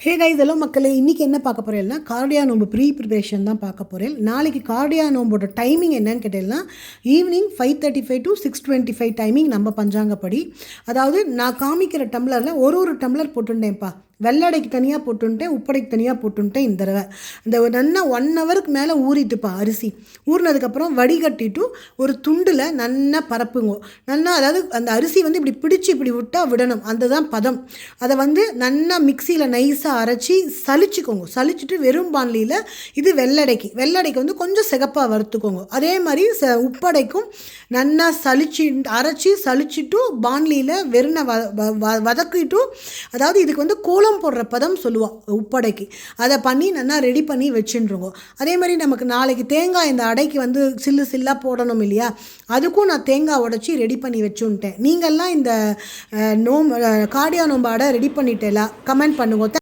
Hey guys hello மக்களே. இன்றைக்கி என்ன பார்க்க போகிறேன்னா கார்டியா நோம்பு ப்ரீ ப்ரிப்ரேஷன் தான் பார்க்க போகிறேன் நாளைக்கு கார்டியா நோம்போட டைமிங் என்னன்னு கேட்டேன்னா evening five thirty five to six twenty five timing நம்ம பஞ்சாங்கப்படி. அதாவது நான் காமிக்கிற டம்ளரில் ஒரு ஒரு டம்ளர் போட்டுட்டேன்ப்பா வெள்ளடைக்கு தனியாக போட்டுன்ட்டேன் உப்படைக்கு தனியாக போட்டுன்ட்டேன் இந்த தடவை. அந்த ஒரு நல்லா ஒன் ஹவருக்கு மேலே ஊறிட்டுப்பா அரிசி. ஊறினதுக்கப்புறம் வடிகட்டிட்டு ஒரு துண்டில் நல்லா பரப்புங்க. நல்லா அதாவது அந்த அரிசி வந்து இப்படி பிடிச்சி இப்படி விட்டால் விடணும். அந்த தான் பதம். அதை வந்து நல்லா மிக்சியில் நைஸாக அரைச்சி சலிச்சுக்கோங்க சலிச்சுட்டு வெறும் பான்லியில் இது வெள்ளடைக்கு. வெள்ளடைக்கு வந்து கொஞ்சம் சிகப்பாக வறுத்துக்கோங்க. அதே மாதிரி ச உப்படைக்கும் நல்லா சலிச்சு அரைச்சி சலிச்சிட்டு பான்லியில் வெறுனை வ வ- வ- அதாவது இதுக்கு வந்து கோலம் போடுற பதம் சொல்லுவாள் உப்படைக்கு. அதை பண்ணி நல்லா ரெடி பண்ணி வச்சுருங்க அதே மாதிரி நமக்கு நாளைக்கு தேங்காய் இந்த அடைக்கு வந்து சில்லு சில்லாக போடணும் இல்லையா? அதுக்கும் நான் தேங்காய் உடச்சி ரெடி பண்ணி வச்சுன்ட்டேன் நீங்கள்லாம் இந்த நோம் நோம்பு காடியா நோம்பாடை அடை ரெடி பண்ணிட்டேலா? கமெண்ட் பண்ணுங்க.